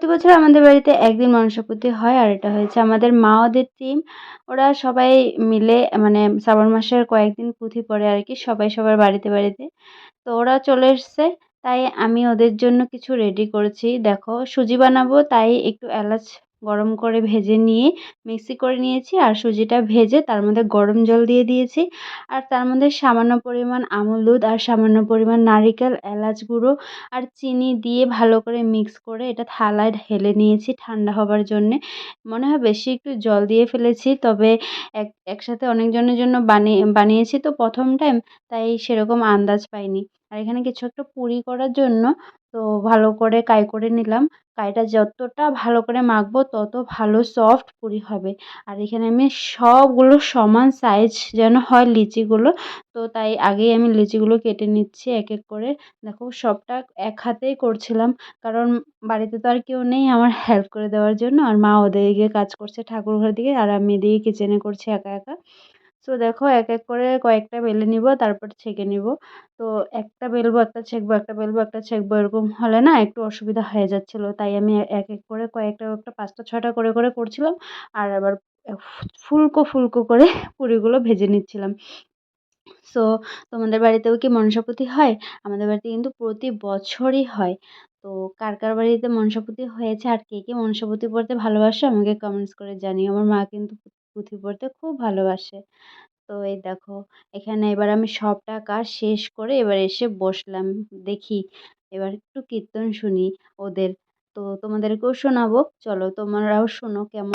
প্রতি বছর আমাদের বাড়িতে একদিন মনসাপূর্তি হয়, আর এটা হয়েছে আমাদের মা ওদের টিম ওরা সবাই মিলে মানে শ্রাবণ মাসের কয়েকদিন পুঁথি পড়ে আর কি, সবাই সবার বাড়িতে বাড়িতে। তো ওরা চলে এসছে, তাই আমি ওদের জন্য কিছু রেডি করেছি। দেখো, সুজি বানাবো, তাই একটু এলাচ গরম করে ভেজে নিয়ে মিক্সি করে নিয়েছি আর সুজিটা ভেজে তার মধ্যে গরম জল দিয়ে দিয়েছি। আর তার মধ্যে সামান্য পরিমাণ আমুল দুধ আর সামান্য পরিমাণ নারিকেল, এলাচ গুঁড়ো আর চিনি দিয়ে ভালো করে মিক্স করে এটা থালায় ঢেলে নিয়েছি ঠান্ডা হবার জন্যে। মনে হয় বেশি একটু জল দিয়ে ফেলেছি, তবে এক, একসাথে অনেকজনের জন্য বানিয়ে, বানিয়েছি তো প্রথম টাইম তাই সেরকম আন্দাজ পাইনি। আর এখানে কিছু একটা পুরি করার জন্য তো ভালো করে কাই করে নিলাম। কাইটা যতটা ভালো করে মাখবো, তত ভালো সফট পুরি হবে। আর এখানে আমি সবগুলো সমান সাইজ যেন হয় লিচিগুলো, তো তাই আগেই আমি লিচিগুলো কেটে নিচ্ছি এক এক করে। দেখো সবটা এক হাতেই করছিলাম, কারণ বাড়িতে তো আর কেউ নেই আমার হেল্প করে দেওয়ার জন্য। আর মা ওদিকে কাজ করছে ঠাকুর ঘর দিকে, আর আমি এদিকে কিচেনে করছি একা একা। সো দেখো এক এক করে কয়েকটা বেলে নিব, তারপর ছেঁকে নিব। তো একটা বেলবো, একটা ছেঁকবো, একটা বেলবো, একটা ছেঁকবো এরকম হলে না একটু অসুবিধা হয়ে যাচ্ছিল। তাই আমি এক এক করে কয়েকটা একটা পাঁচটা ছটা করে করে করছিলাম। আর আবার ফুলকো ফুলকো করে পুরিগুলো ভেজে নিচ্ছিলাম। সো তোমাদের বাড়িতেও কি মনসাপতি হয়? আমাদের বাড়িতে কিন্তু প্রতি বছরই হয়। তো কার কার বাড়িতে মনসাপতি হয়েছে আর কে কে মনসাপতি পড়তে ভালোবাসে আমাকে কমেন্টস করে জানিও। আমার মা কিন্তু পুঁথি পড়তে খুব ভালোবাসে। তো এই দেখো এখানে এবার আমি সবটা কাজ শেষ করে এবার এসে বসলাম। দেখি এবার একটু কীর্তন শুনি ওদের। তো তোমাদেরকেও শোনাবো। চলো তোমরাও শোনো কেমন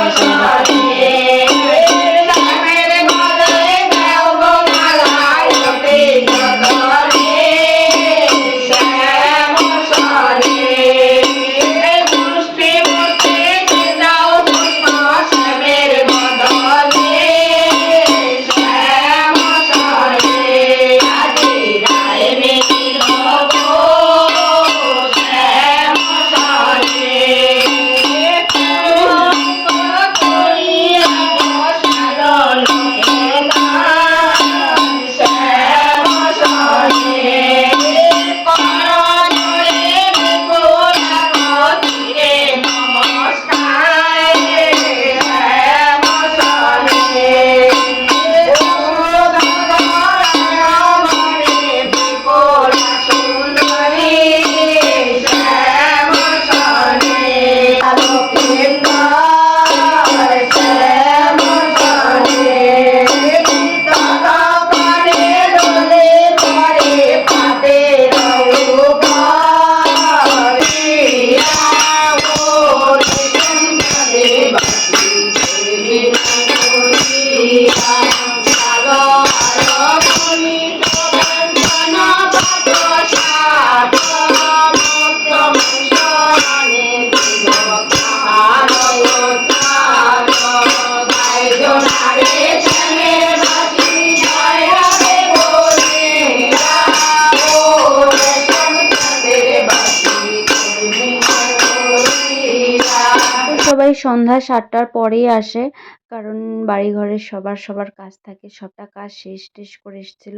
সন্ধ্যা সাতটার পরেই আসে, কারণ বাড়ি ঘরের সবার সবার কাজ থাকে, সবটা কাজ শেষ টেস করে এসেছিল।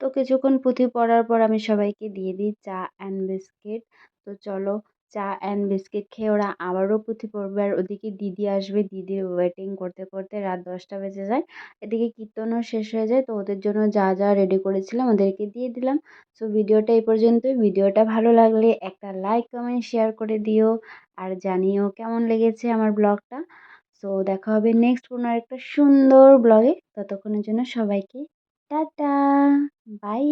তো কিছুক্ষণ পুঁথি পড়ার পর আমি সবাইকে দিয়ে দিই চা অ্যান্ড বিস্কিট তো চলো চা অ্যান্ড বিস্কিট খেয়ে ওরা আবারও পুঁথি পড়বে। আর ওদিকে দিদি আসবে দিদির ওয়েটিং করতে করতে রাত দশটা বেজে যায়। এদিকে কীর্তনও শেষ হয়ে যায়, তো ওদের জন্য যা যা রেডি করেছিলাম ওদেরকে দিয়ে দিলাম। সো ভিডিওটা এই পর্যন্তই। ভিডিওটা ভালো লাগলে একটা লাইক কমেন্ট শেয়ার করে দিও। আর জানিও কেমন লেগেছে আমার ব্লগটা। সো দেখা হবে নেক্সট কোনো একটা সুন্দর ব্লগে। ততক্ষণের জন্য সবাইকে টাটা বাই